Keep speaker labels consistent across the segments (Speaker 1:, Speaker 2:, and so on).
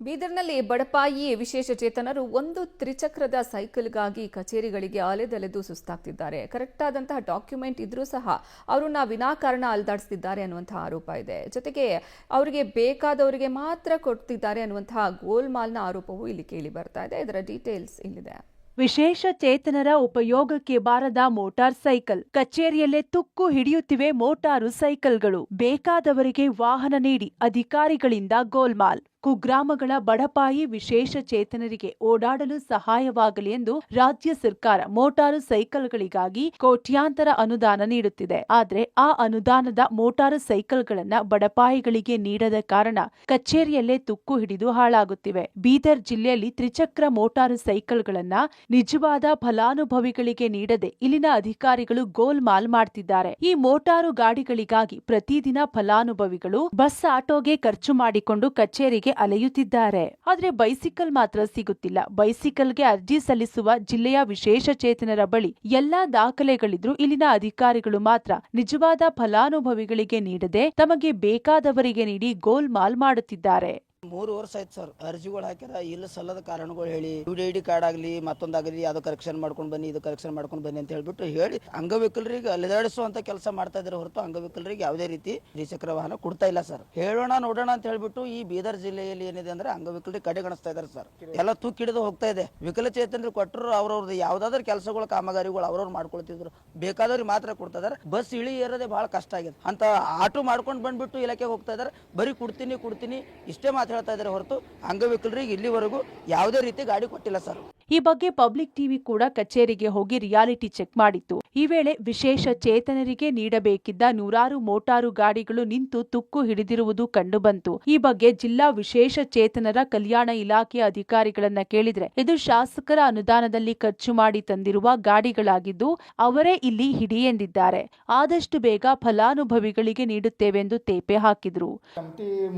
Speaker 1: ಬೀದರ್ನಲ್ಲಿ ಬಡಪಾಯಿ ವಿಶೇಷ ಚೇತನರು ಒಂದು ತ್ರಿಚಕ್ರದ ಸೈಕಲ್ಗಾಗಿ ಕಚೇರಿಗಳಿಗೆ ಅಲೆದಲೆದು ಸುಸ್ತಾಗ್ತಿದ್ದಾರೆ. ಕರೆಕ್ಟ್ ಆದಂತಹ ಡಾಕ್ಯುಮೆಂಟ್ ಇದ್ರೂ ಸಹ ಅವರನ್ನ ವಿನಾಕಾರಣ ಅಲ್ದಾಡಿಸ್ತಿದ್ದಾರೆ ಅನ್ನುವಂತಹ ಆರೋಪ ಇದೆ. ಜೊತೆಗೆ ಅವರಿಗೆ ಬೇಕಾದವರಿಗೆ ಮಾತ್ರ ಕೊಡ್ತಿದ್ದಾರೆ ಅನ್ನುವಂತಹ ಗೋಲ್ಮಾಲ್ನ ಆರೋಪವೂ ಇಲ್ಲಿ ಕೇಳಿ ಬರ್ತಾ ಇದೆ. ಇದರ ಡೀಟೇಲ್ಸ್ ಇಲ್ಲಿದೆ.
Speaker 2: ವಿಶೇಷ ಚೇತನರ ಉಪಯೋಗಕ್ಕೆ ಬಾರದ ಮೋಟಾರ್ ಸೈಕಲ್. ಕಚೇರಿಯಲ್ಲೇ ತುಕ್ಕು ಹಿಡಿಯುತ್ತಿವೆ ಮೋಟಾರು ಸೈಕಲ್ಗಳು. ಬೇಕಾದವರಿಗೆ ವಾಹನ ನೀಡಿ ಅಧಿಕಾರಿಗಳಿಂದ ಗೋಲ್ಮಾಲ್. ಕುಗ್ರಾಮಗಳ ಬಡಪಾಯಿ ವಿಶೇಷ ಚೇತನರಿಗೆ ಓಡಾಡಲು ಸಹಾಯವಾಗಲಿ ಎಂದು ರಾಜ್ಯ ಸರ್ಕಾರ ಮೋಟಾರು ಸೈಕಲ್ಗಳಿಗಾಗಿ ಕೋಟ್ಯಾಂತರ ಅನುದಾನ ನೀಡುತ್ತಿದೆ. ಆದರೆ ಆ ಅನುದಾನದ ಮೋಟಾರು ಸೈಕಲ್ಗಳನ್ನ ಬಡಪಾಯಿಗಳಿಗೆ ನೀಡದ ಕಾರಣ ಕಚೇರಿಯಲ್ಲೇ ತುಕ್ಕು ಹಿಡಿದು ಹಾಳಾಗುತ್ತಿವೆ. ಬೀದರ್ ಜಿಲ್ಲೆಯಲ್ಲಿ ತ್ರಿಚಕ್ರ ಮೋಟಾರು ಸೈಕಲ್ಗಳನ್ನ ನಿಜವಾದ ಫಲಾನುಭವಿಗಳಿಗೆ ನೀಡದೆ ಇಲ್ಲಿನ ಅಧಿಕಾರಿಗಳು ಗೋಲ್ಮಾಲ್ ಮಾಡ್ತಿದ್ದಾರೆ. ಈ ಮೋಟಾರು ಗಾಡಿಗಳಿಗಾಗಿ ಪ್ರತಿದಿನ ಫಲಾನುಭವಿಗಳು ಬಸ್ ಆಟೋಗೆ ಖರ್ಚು ಮಾಡಿಕೊಂಡು ಕಚೇರಿಗೆ ಅಲೆಯುತ್ತಿದ್ದಾರೆ. ಆದ್ರೆ ಬೈಸಿಕಲ್ ಮಾತ್ರ ಸಿಗುತ್ತಿಲ್ಲ. ಬೈಸಿಕಲ್ಗೆ ಅರ್ಜಿ ಸಲ್ಲಿಸುವ ಜಿಲ್ಲೆಯ ವಿಶೇಷ ಚೇತನರ ಬಳಿ ಎಲ್ಲಾ ದಾಖಲೆಗಳಿದ್ರು ಇಲ್ಲಿನ ಅಧಿಕಾರಿಗಳು ಮಾತ್ರ ನಿಜವಾದ ಫಲಾನುಭವಿಗಳಿಗೆ ನೀಡದೆ ತಮಗೆ ಬೇಕಾದವರಿಗೆ ನೀಡಿ ಗೋಲ್ಮಾಲ್ ಮಾಡುತ್ತಿದ್ದಾರೆ.
Speaker 3: ಮೂರು ವರ್ಷ ಆಯ್ತು ಸರ್. ಅರ್ಜಿಗಳು ಹಾಕ್ಯಾರ. ಇಲ್ಲ ಸಲ್ಲದ ಕಾರಣಗಳು ಹೇಳಿ. ಯು ಡಿ ಡಿ ಕಾರ್ಡ್ ಆಗಲಿ ಮತ್ತೊಂದಾಗಲಿ ಅದು ಕರೆಕ್ಷನ್ ಮಾಡ್ಕೊಂಡು ಬನ್ನಿ, ಇದು ಕರೆಕ್ಷನ್ ಮಾಡ್ಕೊಂಡು ಬನ್ನಿ ಅಂತ ಹೇಳ್ಬಿಟ್ಟು ಹೇಳಿ ಅಂಗವಿಕಲರಿಗೆ ಅಲೆದಾಡಿಸುವಂತ ಕೆಲಸ ಮಾಡ್ತಾ ಇದ್ದಾರೆ ಹೊರತು ಅಂಗವಿಕಲರಿಗೆ ಯಾವುದೇ ರೀತಿ ದ್ವಿಚಕ್ರ ವಾಹನ ಕೊಡ್ತಾ ಇಲ್ಲ ಸರ್. ಹೇಳೋಣ, ನೋಡೋಣ ಅಂತ ಹೇಳ್ಬಿಟ್ಟು ಈ ಬೀದರ್ ಜಿಲ್ಲೆಯಲ್ಲಿ ಏನಿದೆ ಅಂದ್ರೆ ಅಂಗವಿಕಲರಿಗೆ ಕಡೆಗಣಿಸ್ತಾ ಇದ್ದಾರೆ ಸರ್. ಎಲ್ಲ ತೂಕ್ ಹಿಡಿದು ಹೋಗ್ತಾ ಇದೆ. ವಿಕಲಚೇತನರು ಕೊಟ್ಟರು ಅವ್ರವ್ರದ್ದು ಯಾವ್ದಾದ್ರು ಕೆಲಸಗಳು, ಕಾಮಗಾರಿಗಳು ಅವ್ರವ್ರು ಮಾಡ್ಕೊಳ್ತಿದ್ರು. ಬೇಕಾದವ್ರಿಗೆ ಮಾತ್ರ ಕೊಡ್ತಾ ಇದಾರೆ ಬಸ್ ಇಳಿ ಏರೋದೇ ಬಹಳ ಕಷ್ಟ ಆಗಿದೆ. ಅಂತ ಆಟೋ ಮಾಡ್ಕೊಂಡು ಬಂದ್ಬಿಟ್ಟು ಇಲಾಖೆಗೆ ಹೋಗ್ತಾ ಇದಾರೆ ಬರೀ ಕೊಡ್ತೀನಿ ಕೊಡ್ತೀನಿ, ಇಷ್ಟೇ ಮಾತು ಹೇಳ್ತಾ ಇದ್ದಾರೆ ಹೊರತು ಅಂಗವಿಕಲರಿಗೆ ಇಲ್ಲಿವರೆಗೂ ಯಾವುದೇ ರೀತಿ ಗಾಡಿ ಕೊಟ್ಟಿಲ್ಲ ಸರ್.
Speaker 2: ಈ ಬಗ್ಗೆ ಪಬ್ಲಿಕ್ ಟಿವಿ ಕೂಡ ಕಚೇರಿಗೆ ಹೋಗಿ ರಿಯಾಲಿಟಿ ಚೆಕ್ ಮಾಡಿತ್ತು. ಈ ವೇಳೆ ವಿಶೇಷ ಚೇತನರಿಗೆ ನೀಡಬೇಕಿದ್ದ ನೂರಾರು ಮೋಟಾರು ಗಾಡಿಗಳು ನಿಂತು ತುಕ್ಕು ಹಿಡಿದಿರುವುದು ಕಂಡುಬಂತು. ಈ ಬಗ್ಗೆ ಜಿಲ್ಲಾ ವಿಶೇಷ ಚೇತನರ ಕಲ್ಯಾಣ ಇಲಾಖೆಯ ಅಧಿಕಾರಿಗಳನ್ನ ಕೇಳಿದ್ರೆ, ಇದು ಶಾಸಕರ ಅನುದಾನದಲ್ಲಿ ಖರ್ಚು ಮಾಡಿ ತಂದಿರುವ ಗಾಡಿಗಳಾಗಿದ್ದು, ಅವರೇ ಇಲ್ಲಿ ಹಿಡಿ ಎಂದಿದ್ದಾರೆ ಆದಷ್ಟು ಬೇಗ ಫಲಾನುಭವಿಗಳಿಗೆ ನೀಡುತ್ತೇವೆಂದು ತೇಪೆ ಹಾಕಿದ್ರು.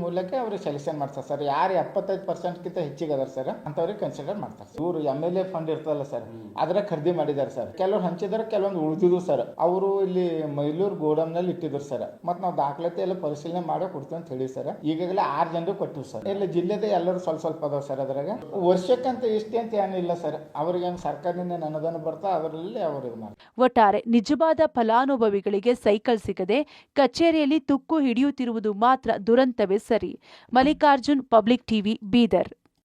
Speaker 4: ಮೂಲಕ ಸೆಲೆಕ್ಷನ್ ಮಾಡ್ತಾರೆ ಸರ್. ಯಾರು ಎಪ್ಪತ್ತೈದು ಪರ್ಸೆಂಟ್ಗಿಂತ ಹೆಚ್ಚಿಗೆ ಅದಾರ ಸರ್ ಅಂತವ್ರಿಗೆ ಕನ್ಸಿಡರ್ ಮಾಡ್ತಾರೆ ಇವರು ಎಂ ಎಲ್ ಎ ಫಂಡ್ ಇರ್ತಲ್ಲ ಸರ್ ಅದ್ರ ಖರೀದಿ ಮಾಡಿದಾರೆ ಸರ್. ಕೆಲವ್ರು ಹಂಚಿದಾರೆ ಕೆಲವೊಂದು ಉಳಿದಿದ್ವು ಸರ್. ಅವರು ಇಲ್ಲಿ ಮೈಲೂರು ಗೋಡಮ್ನಲ್ಲಿ ಇಟ್ಟಿದ್ರು ಸರ್. ಮತ್ ನಾವು ದಾಖಲಾತಿ ಎಲ್ಲ ಪರಿಶೀಲನೆ ಮಾಡಿ ಕೊಡ್ತೀವಿ ಅಂತ ಹೇಳಿ ಸರ್. ಈಗಾಗಲೇ ಆರು ಜನರು ಕೊಟ್ಟಿವಿ ಸರ್. ಎಲ್ಲ ಜಿಲ್ಲೆದ ಎಲ್ಲರೂ ಸ್ವಲ್ಪ ಸ್ವಲ್ಪ ಅದಾವ ಸರ್ ಅದ್ರಾಗ. ವರ್ಷಕ್ಕಂತ ಇಷ್ಟೇ ಅಂತ ಏನಿಲ್ಲ ಸರ್. ಅವ್ರಿಗೆ ಸರ್ಕಾರದಿಂದ ಅನುದಾನ ಬರ್ತಾ ಅದರಲ್ಲಿ ಅವರು ಇದು ಮಾಡ್ತಾರೆ.
Speaker 2: ಒಟ್ಟಾರೆ ನಿಜವಾದ ಫಲಾನುಭವಿಗಳಿಗೆ ಸೈಕಲ್ ಸಿಗದೆ ಕಚೇರಿಯಲ್ಲಿ ತುಕ್ಕು ಹಿಡಿಯುತ್ತಿರುವುದು ಮಾತ್ರ ದುರಂತವೇ ಸರಿ. Mallikarjun public TV Bidar.